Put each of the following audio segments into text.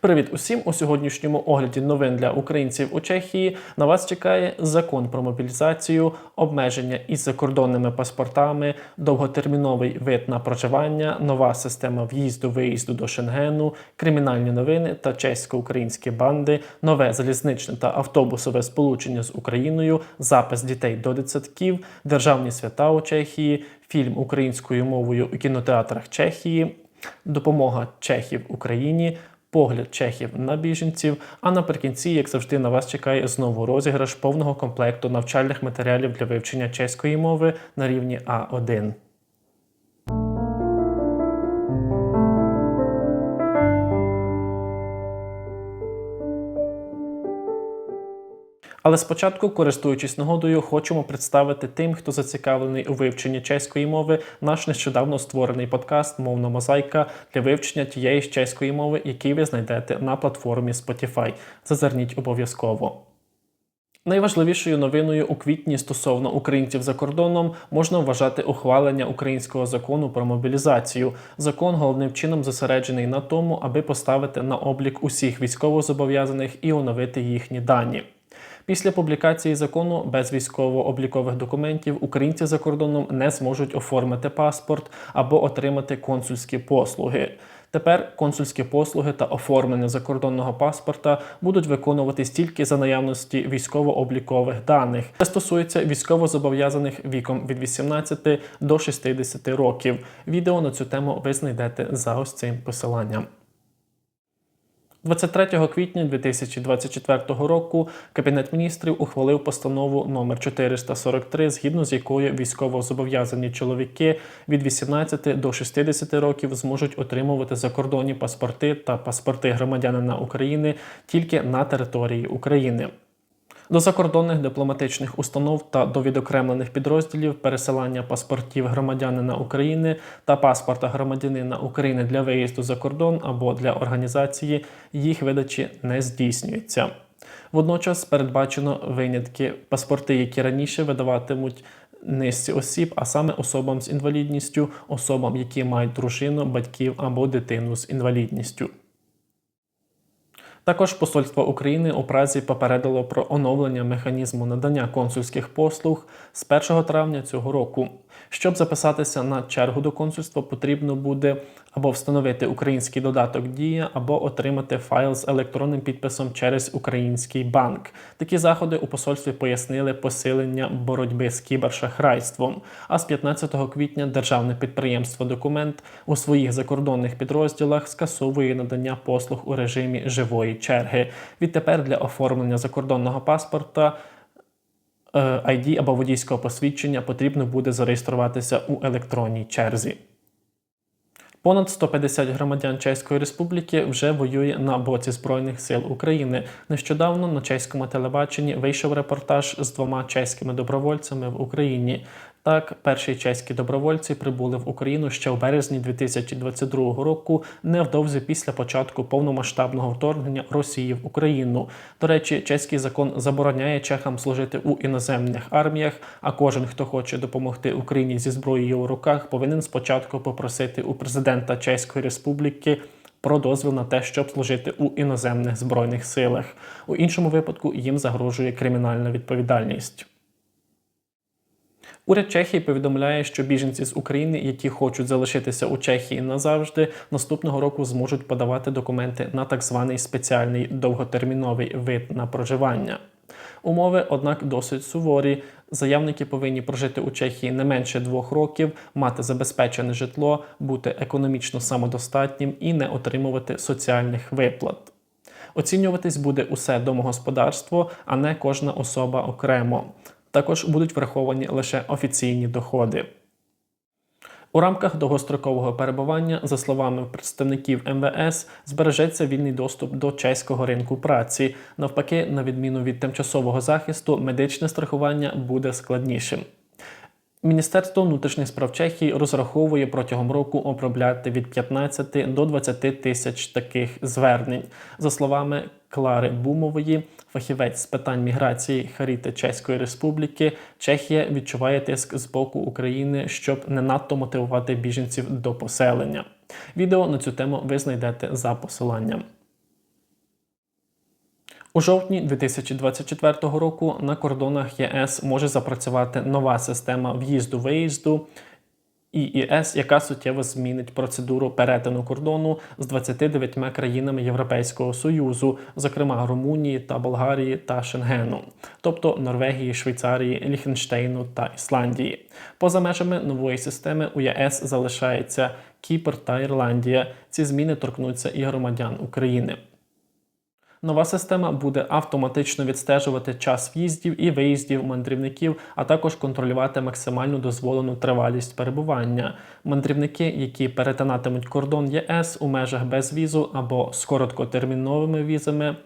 Привіт усім! У сьогоднішньому огляді новин для українців у Чехії на вас чекає закон про мобілізацію, обмеження із закордонними паспортами, довготерміновий вид на проживання, нова система в'їзду-виїзду до Шенгену, кримінальні новини та чесько-українські банди, нове залізничне та автобусове сполучення з Україною, запис дітей до дитсадків, державні свята у Чехії, фільм українською мовою у кінотеатрах Чехії. Допомога Чехів Україні, погляд чехів на біженців. А наприкінці, як завжди, на вас чекає знову розіграш повного комплекту навчальних матеріалів для вивчення чеської мови на рівні А1. Але спочатку, користуючись нагодою, хочемо представити тим, хто зацікавлений у вивченні чеської мови, наш нещодавно створений подкаст Мовна мозаїка для вивчення тієї ж чеської мови, який ви знайдете на платформі Spotify. Зазирніть обов'язково. Найважливішою новиною у квітні стосовно українців за кордоном можна вважати ухвалення українського закону про мобілізацію. Закон головним чином зосереджений на тому, аби поставити на облік усіх військовозобов'язаних і оновити їхні дані. Після публікації закону без військово-облікових документів українці за кордоном не зможуть оформити паспорт або отримати консульські послуги. Тепер консульські послуги та оформлення закордонного паспорта будуть виконуватись тільки за наявності військово-облікових даних. Це стосується військовозобов'язаних віком від 18 до 60 років. Відео на цю тему ви знайдете за ось цим посиланням. 23 квітня 2024 року Кабінет міністрів ухвалив постанову номер 443, згідно з якою військовозобов'язані чоловіки від 18 до 60 років зможуть отримувати закордонні паспорти та паспорти громадянина України тільки на території України. До закордонних дипломатичних установ та до відокремлених підрозділів пересилання паспортів громадянина України та паспорта громадянина України для виїзду за кордон або для організації їх видачі не здійснюється. Водночас передбачено винятки паспорти, які раніше видаватимуть низці осіб, а саме особам з інвалідністю, особам, які мають дружину, батьків або дитину з інвалідністю. Також Посольство України у Празі попередило про оновлення механізму надання консульських послуг з 1 травня цього року. Щоб записатися на чергу до консульства, потрібно буде або встановити український додаток Дія, або отримати файл з електронним підписом через український банк. Такі заходи у посольстві пояснили посилення боротьби з кібершахрайством. А з 15 квітня державне підприємство Документ у своїх закордонних підрозділах скасовує надання послуг у режимі живої черги. Відтепер для оформлення закордонного паспорта. ID або водійського посвідчення потрібно буде зареєструватися у електронній черзі. Понад 150 громадян Чеської Республіки вже воює на боці Збройних сил України. Нещодавно на чеському телебаченні вийшов репортаж з двома чеськими добровольцями в Україні. Так, перші чеські добровольці прибули в Україну ще в березні 2022 року, невдовзі після початку повномасштабного вторгнення Росії в Україну. До речі, чеський закон забороняє чехам служити у іноземних арміях. А кожен, хто хоче допомогти Україні зі зброєю у руках, повинен спочатку попросити у президента Чеської Республіки. Про дозвіл на те, щоб служити у іноземних збройних силах. У іншому випадку їм загрожує кримінальна відповідальність. Уряд Чехії повідомляє, що біженці з України, які хочуть залишитися у Чехії назавжди, наступного року зможуть подавати документи на так званий спеціальний довготерміновий вид на проживання. Умови, однак, досить суворі. Заявники повинні прожити у Чехії не менше двох років, мати забезпечене житло, бути економічно самодостатнім і не отримувати соціальних виплат. Оцінюватись буде усе домогосподарство, а не кожна особа окремо. Також будуть враховані лише офіційні доходи. У рамках довгострокового перебування, за словами представників МВС, збережеться вільний доступ до чеського ринку праці. Навпаки, на відміну від тимчасового захисту, медичне страхування буде складнішим. Міністерство внутрішніх справ Чехії розраховує протягом року обробляти від 15 до 20 тисяч таких звернень. За словами Клари Бумової, фахівець з питань міграції Харіти Чеської Республіки, Чехія відчуває тиск з боку України, щоб не надто мотивувати біженців до поселення. Відео на цю тему ви знайдете за посиланням. У жовтні 2024 року на кордонах ЄС може запрацювати нова система в'їзду-виїзду ІІС, яка суттєво змінить процедуру перетину кордону з 29 країнами Європейського Союзу, зокрема Румунії та Болгарії та Шенгену, тобто Норвегії, Швейцарії, Ліхтенштейну та Ісландії. Поза межами нової системи у ЄС залишається Кіпр та Ірландія. Ці зміни торкнуться і громадян України. Нова система буде автоматично відстежувати час в'їздів і виїздів мандрівників, а також контролювати максимальну дозволену тривалість перебування. Мандрівники, які перетинатимуть кордон ЄС у межах без візу або з короткотерміновими візами,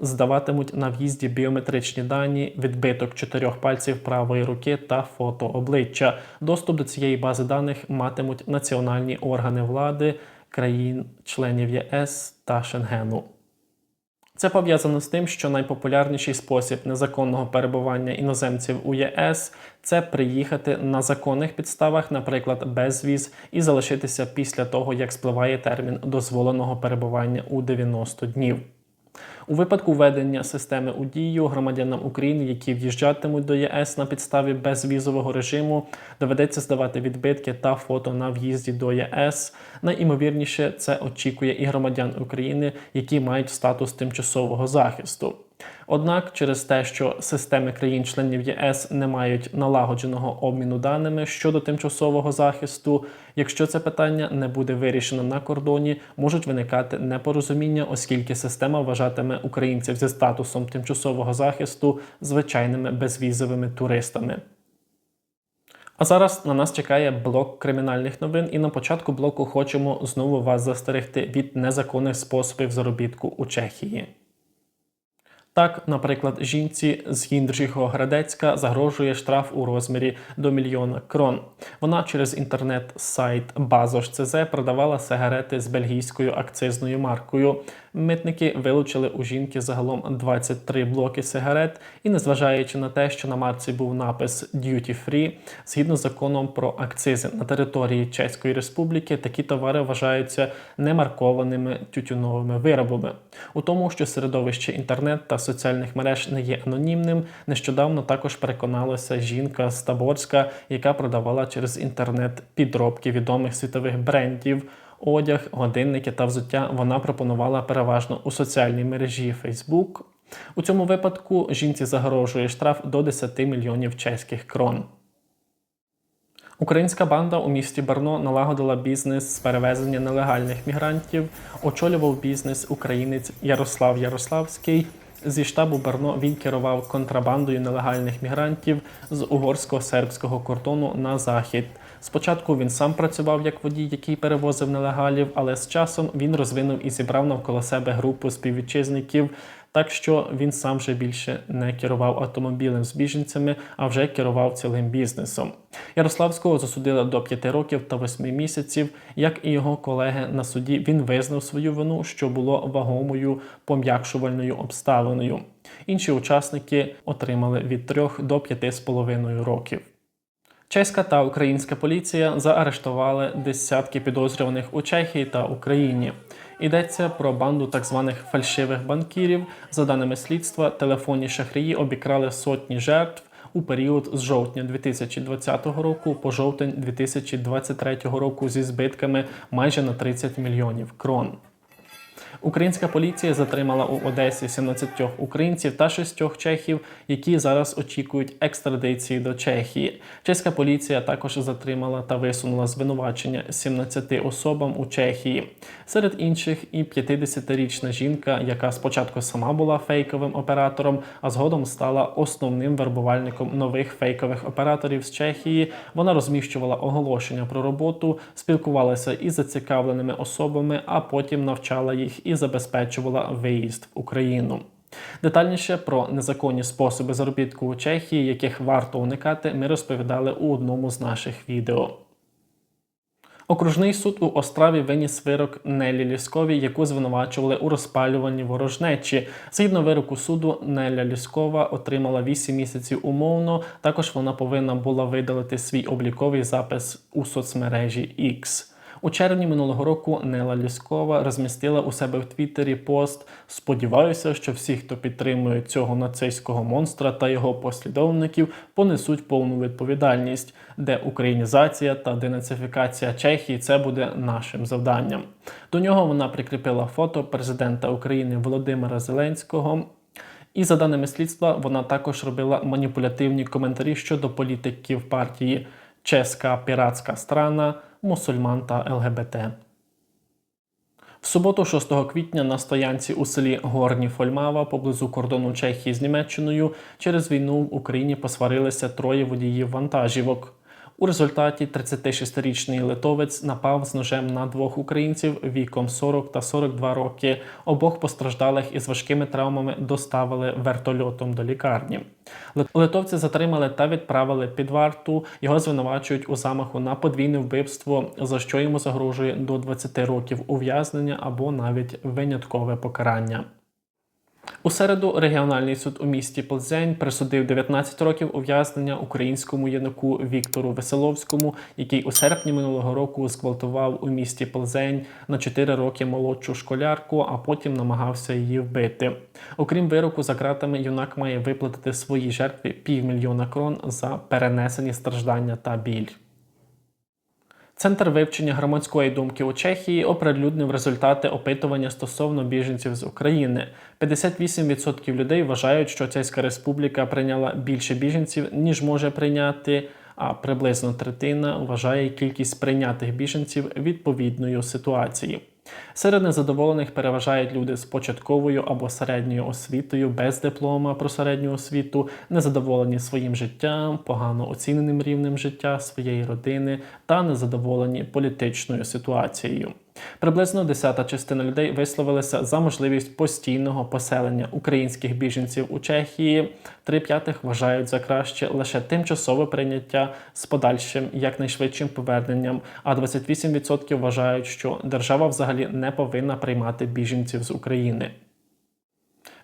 здаватимуть на в'їзді біометричні дані, відбиток чотирьох пальців правої руки та фото обличчя. Доступ до цієї бази даних матимуть національні органи влади країн-членів ЄС та Шенгену. Це пов'язано з тим, що найпопулярніший спосіб незаконного перебування іноземців у ЄС це приїхати на законних підставах, наприклад, без віз, і залишитися після того, як спливає термін дозволеного перебування у 90 днів. У випадку введення системи у дію громадянам України, які в'їжджатимуть до ЄС на підставі безвізового режиму, доведеться здавати відбитки та фото на в'їзді до ЄС. Найімовірніше це очікує і громадян України, які мають статус тимчасового захисту. Однак, через те, що системи країн-членів ЄС не мають налагодженого обміну даними щодо тимчасового захисту, якщо це питання не буде вирішено на кордоні, можуть виникати непорозуміння, оскільки система вважатиме українців зі статусом тимчасового захисту звичайними безвізовими туристами. А зараз на нас чекає блок кримінальних новин, і на початку блоку хочемо знову вас застерегти від незаконних способів заробітку у Чехії. Так, наприклад, жінці з Гіндржіго Градецька загрожує штраф у розмірі до мільйона крон. Вона через інтернет-сайт Базош.цз продавала сигарети з бельгійською акцизною маркою. Митники вилучили у жінки загалом 23 блоки сигарет, і, незважаючи на те, що на марці був напис «Duty Free», згідно з законом про акцизи на території Чеської Республіки, такі товари вважаються немаркованими тютюновими виробами. У тому, що середовище інтернет та соціальних мереж не є анонімним. Нещодавно також переконалася жінка з Таборська, яка продавала через інтернет підробки відомих світових брендів. Одяг, годинники та взуття вона пропонувала переважно у соціальній мережі Facebook. У цьому випадку жінці загрожує штраф до 10 мільйонів чеських крон. Українська банда у місті Барно налагодила бізнес з перевезення нелегальних мігрантів. Очолював бізнес українець Ярослав Ярославський. Зі штабу Барно він керував контрабандою нелегальних мігрантів з угорсько-сербського кордону на захід. Спочатку він сам працював як водій, який перевозив нелегалів, але з часом він розвинув і зібрав навколо себе групу співвітчизників. Так що він сам вже більше не керував автомобілем з біженцями, а вже керував цілим бізнесом. Ярославського засудили до 5 років та 8 місяців. Як і його колеги на суді, він визнав свою вину, що було вагомою пом'якшувальною обставиною. Інші учасники отримали від 3 до 5,5 років. Чеська та українська поліція заарештували десятки підозрюваних у Чехії та Україні. Йдеться про банду так званих фальшивих банкірів. За даними слідства, телефонні шахраї обікрали сотні жертв у період з жовтня 2020 року по жовтень 2023 року зі збитками майже на 30 мільйонів крон. Українська поліція затримала у Одесі 17 українців та 6 чехів, які зараз очікують екстрадиції до Чехії. Чеська поліція також затримала та висунула звинувачення 17 особам у Чехії. Серед інших і 50-річна жінка, яка спочатку сама була фейковим оператором, а згодом стала основним вербувальником нових фейкових операторів з Чехії. Вона розміщувала оголошення про роботу, спілкувалася із зацікавленими особами, а потім навчала їх і забезпечувала виїзд в Україну. Детальніше про незаконні способи заробітку у Чехії, яких варто уникати, ми розповідали у одному з наших відео. Окружний суд у Остраві виніс вирок Нелі Лісковій, яку звинувачували у розпалюванні ворожнечі. Згідно вироку суду, Неля Ліскова отримала 8 місяців умовно. Також вона повинна була видалити свій обліковий запис у соцмережі X. У червні минулого року Нела Ліскова розмістила у себе в Твіттері пост. Сподіваюся, що всі, хто підтримує цього нацистського монстра та його послідовників, понесуть повну відповідальність, де українізація та денацифікація Чехії це буде нашим завданням. До нього вона прикріпила фото президента України Володимира Зеленського. І за даними слідства, вона також робила маніпулятивні коментарі щодо політиків партії Чеська піратська страна, мусульман та ЛГБТ. В суботу, 6 квітня, на стоянці у селі Горні Фольмава поблизу кордону Чехії з Німеччиною через війну в Україні посварилися троє водіїв вантажівок. У результаті 36-річний литовець напав з ножем на двох українців віком 40 та 42 роки. Обох постраждалих із важкими травмами доставили вертольотом до лікарні. Литовці затримали та відправили під варту. Його звинувачують у замаху на подвійне вбивство, за що йому загрожує до 20 років ув'язнення або навіть виняткове покарання. У середу регіональний суд у місті Плзень присудив 19 років ув'язнення українському юнаку Віктору Веселовському, який у серпні минулого року зґвалтував у місті Плзень на 4 роки молодшу школярку, а потім намагався її вбити. Окрім вироку за ґратами, юнак має виплатити своїй жертві півмільйона крон за перенесені страждання та біль. Центр вивчення громадської думки у Чехії оприлюднив результати опитування стосовно біженців з України. 58% людей вважають, що Чеська Республіка прийняла більше біженців, ніж може прийняти. А приблизно третина вважає кількість прийнятих біженців відповідною ситуації. Серед незадоволених переважають люди з початковою або середньою освітою, без диплома про середню освіту, незадоволені своїм життям, погано оціненим рівнем життя своєї родини та незадоволені політичною ситуацією. Приблизно десята частина людей висловилися за можливість постійного поселення українських біженців у Чехії. Три п'ятих вважають за краще лише тимчасове прийняття з подальшим якнайшвидшим поверненням. А 28% вважають, що держава взагалі не повинна приймати біженців з України.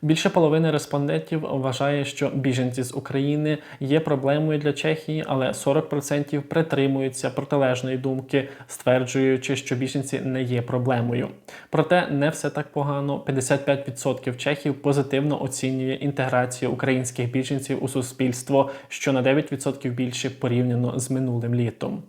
Більше половини респондентів вважає, що біженці з України є проблемою для Чехії, але 40% притримуються протилежної думки, стверджуючи, що біженці не є проблемою. Проте не все так погано. 55% чехів позитивно оцінює інтеграцію українських біженців у суспільство, що на 9% більше порівняно з минулим літом.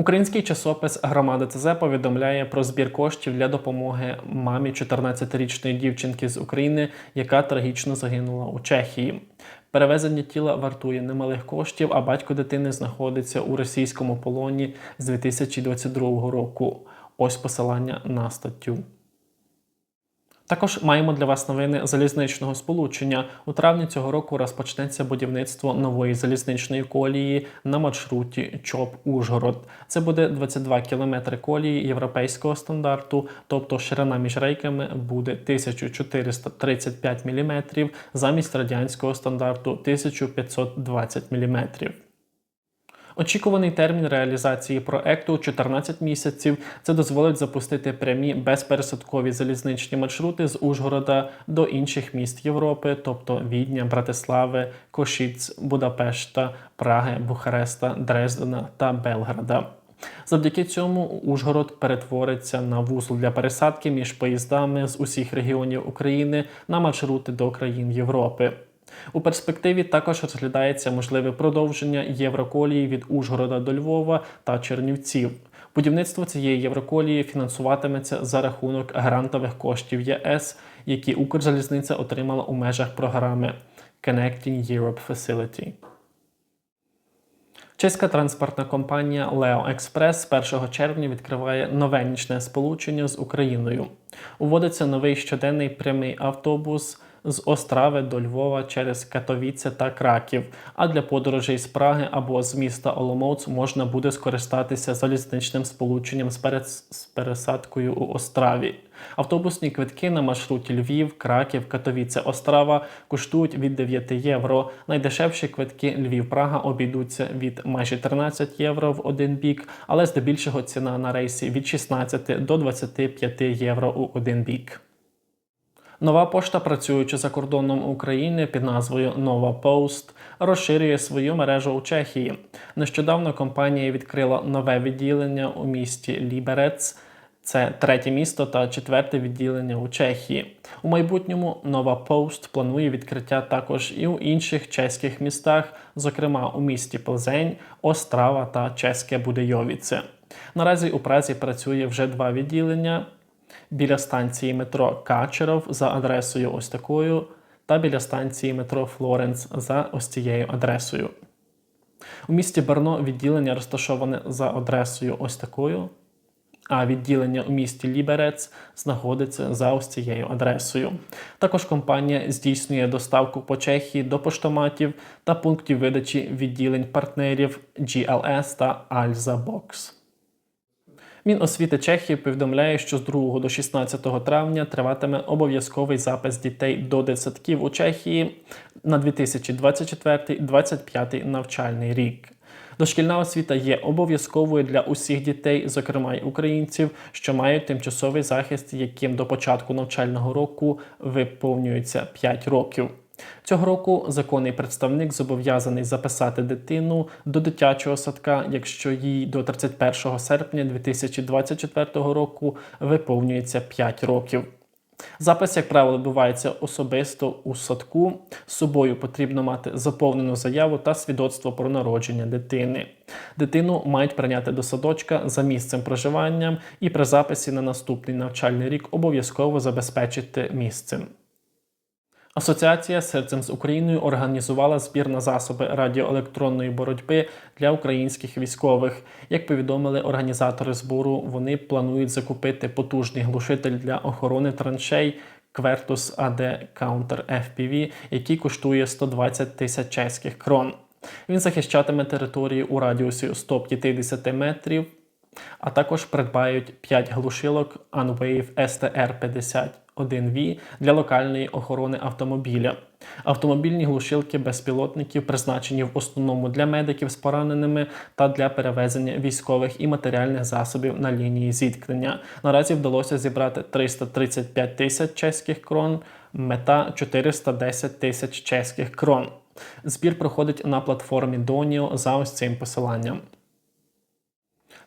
Український часопис Громада ЦЗ повідомляє про збір коштів для допомоги мамі 14-річної дівчинки з України, яка трагічно загинула у Чехії. Перевезення тіла вартує немалих коштів, а батько дитини знаходиться у російському полоні з 2022 року. Ось посилання на статтю. Також маємо для вас новини залізничного сполучення. У травні цього року розпочнеться будівництво нової залізничної колії на маршруті Чоп Ужгород. Це буде 22 кілометри колії європейського стандарту, тобто ширина між рейками буде 1435 мм, замість радянського стандарту 1520 мм. Очікуваний термін реалізації проекту 14 місяців. Це дозволить запустити прямі безпересадкові залізничні маршрути з Ужгорода до інших міст Європи, тобто Відня, Братислави, Кошіц, Будапешта, Праги, Бухареста, Дрездена та Белграда. Завдяки цьому Ужгород перетвориться на вузол для пересадки між поїздами з усіх регіонів України на маршрути до країн Європи. У перспективі також розглядається можливе продовження Євроколії від Ужгорода до Львова та Чернівців. Будівництво цієї Євроколії фінансуватиметься за рахунок грантових коштів ЄС, які Укрзалізниця отримала у межах програми Connecting Europe Facility. Чеська транспортна компанія Leo Express з 1 червня відкриває нове нічне сполучення з Україною. Уводиться новий щоденний прямий автобус з Острави до Львова через Катовіце та Краків. А для подорожей з Праги або з міста Оломоуц можна буде скористатися залізничним сполученням з, перес... з пересадкою у Остраві. Автобусні квитки на маршруті Львів, Краків, Катовіце, Острава коштують від 9 євро. Найдешевші квитки Львів-Прага обійдуться від майже 13 євро в один бік, але здебільшого ціна на рейсі від 16 до 25 євро у один бік. Нова пошта, працюючи за кордоном України під назвою Нова Пост, розширює свою мережу у Чехії. Нещодавно компанія відкрила нове відділення у місті Ліберец. Це третє місто та четверте відділення у Чехії. У майбутньому Нова Пост планує відкриття також і у інших чеських містах, зокрема у місті Плзень, Острава та Чеське Будейовіце. Наразі у Празі працює вже два відділення біля станції метро Качеров за адресою ось такою, та біля станції метро Флоренс за ось цією адресою. У місті Берно відділення розташоване за адресою ось такою, а відділення у місті Ліберец знаходиться за ось цією адресою. Також компанія здійснює доставку по Чехії до поштоматів та пунктів видачі відділень партнерів GLS та Alza Box. Міносвіти Чехії повідомляє, що з 2 до 16 травня триватиме обов'язковий запис дітей до дитсадків у Чехії на 2024-2025 навчальний рік. Дошкільна освіта є обов'язковою для усіх дітей, зокрема й українців, що мають тимчасовий захист, яким до початку навчального року виповнюється 5 років. Цього року законний представник зобов'язаний записати дитину до дитячого садка, якщо їй до 31 серпня 2024 року виповнюється 5 років. Запис, як правило, відбувається особисто у садку. З собою потрібно мати заповнену заяву та свідоцтво про народження дитини. Дитину мають прийняти до садочка за місцем проживання і при записі на наступний навчальний рік обов'язково забезпечити місцем. Асоціація серцем з Україною організувала збір на засоби радіоелектронної боротьби для українських військових. Як повідомили організатори збору, вони планують закупити потужний глушитель для охорони траншей Quertus AD Counter FPV, який коштує 120 тисяч чеських крон. Він захищатиме територію у радіусі 150 метрів. А також придбають 5 глушилок Unwave STR-50 1V для локальної охорони автомобіля. Автомобільні глушилки безпілотників призначені в основному для медиків з пораненими та для перевезення військових і матеріальних засобів на лінії зіткнення. Наразі вдалося зібрати 335 тисяч чеських крон, мета 410 тисяч чеських крон. Збір проходить на платформі Donio за ось цим посиланням.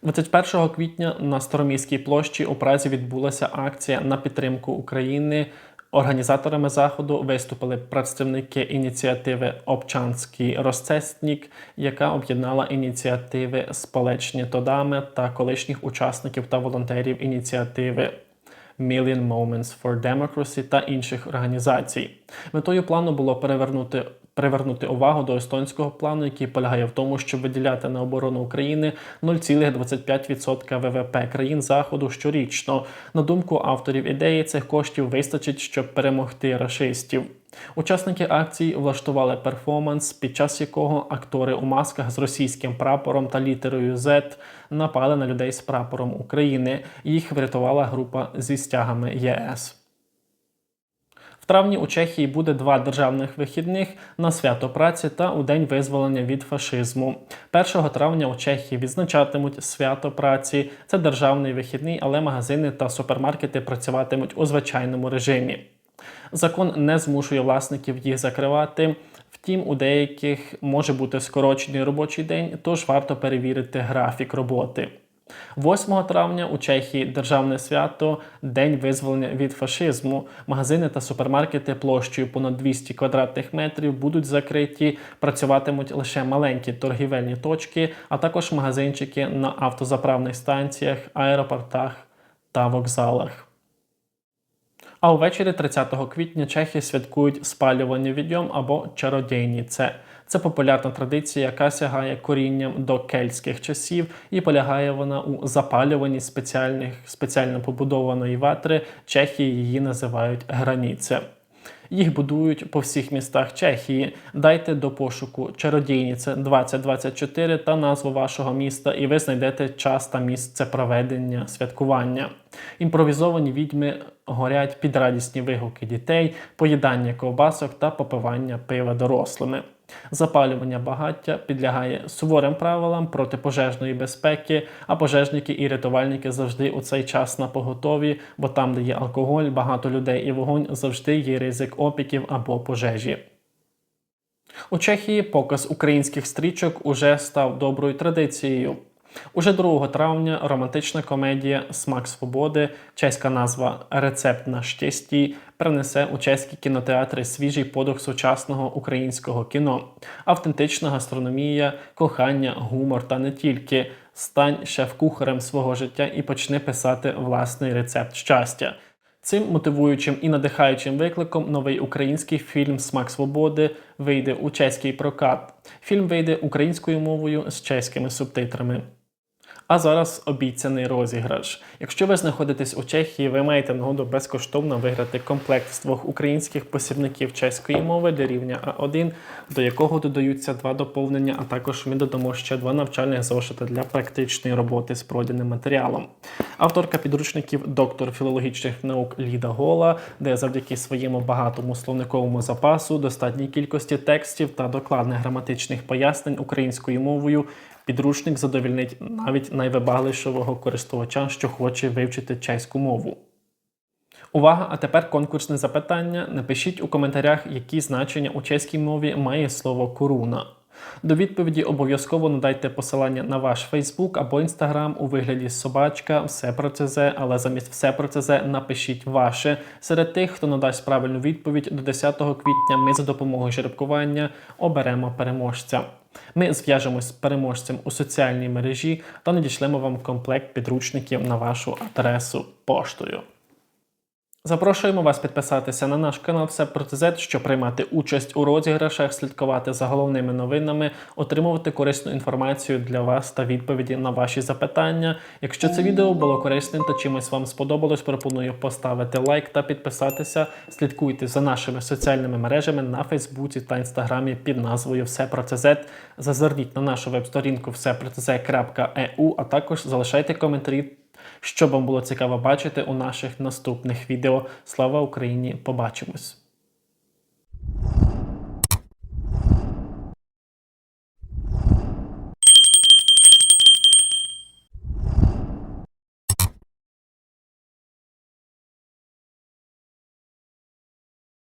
21 квітня на Староміській площі у Празі відбулася акція на підтримку України. Організаторами заходу виступили представники ініціативи Обчанський Розцеснік, яка об'єднала ініціативи Спалечні Тодами та колишніх учасників та волонтерів ініціативи Million Moments for Democracy та інших організацій. Метою плану було перевернути привернути увагу до естонського плану, який полягає в тому, щоб виділяти на оборону України 0,25% ВВП країн заходу щорічно. На думку авторів ідеї, цих коштів вистачить, щоб перемогти рашистів. Учасники акції влаштували перформанс, під час якого актори у масках з російським прапором та літерою Z напали на людей з прапором України. Їх врятувала група зі стягами ЄС. В травні у Чехії буде два державних вихідних на свято праці та у день визволення від фашизму. 1 травня у Чехії відзначатимуть свято праці. Це державний вихідний, але магазини та супермаркети працюватимуть у звичайному режимі. Закон не змушує власників їх закривати. Втім, у деяких може бути скорочений робочий день, тож варто перевірити графік роботи. 8 травня у Чехії державне свято День визволення від фашизму. Магазини та супермаркети площею понад 200 квадратних метрів будуть закриті, працюватимуть лише маленькі торгівельні точки, а також магазинчики на автозаправних станціях, аеропортах та вокзалах. А увечері 30 квітня чехи святкують спалювання відьом або чародійні. Це це популярна традиція, яка сягає корінням до кельтських часів, і полягає вона у запалюванні спеціальних спеціально побудованої ватри. Чехії її називають граніце. Їх будують по всіх містах Чехії. Дайте до пошуку чародійніце 2024 та назву вашого міста, і ви знайдете час та місце проведення святкування. Імпровізовані відьми горять під радісні вигуки дітей, поїдання ковбасок та попивання пива дорослими. Запалювання багаття підлягає суворим правилам протипожежної безпеки, а пожежники і рятувальники завжди у цей час на поготові, бо там, де є алкоголь, багато людей і вогонь, завжди є ризик опіків або пожежі. У Чехії показ українських стрічок уже став доброю традицією. Уже 2 травня романтична комедія Смак свободи, чеська назва Рецепт на щасті принесе у чеські кінотеатри свіжий подих сучасного українського кіно, автентична гастрономія, кохання, гумор та не тільки. Стань шеф-кухарем свого життя і почни писати власний рецепт щастя. Цим мотивуючим і надихаючим викликом новий український фільм Смак свободи вийде у чеський прокат. Фільм вийде українською мовою з чеськими субтитрами. А зараз обіцяний розіграш. Якщо ви знаходитесь у Чехії, ви маєте нагоду безкоштовно виграти комплект з двох українських посібників чеської мови для рівня А1, до якого додаються два доповнення, а також ми додамо ще два навчальних зошити для практичної роботи з пройденим матеріалом. Авторка підручників, доктор філологічних наук Ліда Гола, де завдяки своєму багатому словниковому запасу, достатній кількості текстів та докладних граматичних пояснень українською мовою. Підручник задовільнить навіть найвибагливішого користувача, що хоче вивчити чеську мову. Увага! А тепер конкурсне запитання. Напишіть у коментарях, які значення у чеській мові має слово коруна. До відповіді обов'язково надайте посилання на ваш Фейсбук або Інстаграм у вигляді собачка, все про ЦЗ, але замість все про ЦЗ напишіть ваше. Серед тих, хто надасть правильну відповідь до 10 квітня, ми за допомогою жеребкування оберемо переможця. Ми зв'яжемось з переможцем у соціальній мережі та надішлемо вам комплект підручників на вашу адресу поштою. Запрошуємо вас підписатися на наш канал Все про ТЗ, щоб приймати участь у розіграшах, слідкувати за головними новинами, отримувати корисну інформацію для вас та відповіді на ваші запитання. Якщо це відео було корисним та чимось вам сподобалось, пропоную поставити лайк та підписатися. Слідкуйте за нашими соціальними мережами на Фейсбуці та Інстаграмі під назвою Все про ТЗ. Зазирніть на нашу веб-сторінку всепротз.eu, а також залишайте коментарі. Що вам було цікаво бачити у наших наступних відео? Слава Україні! Побачимось!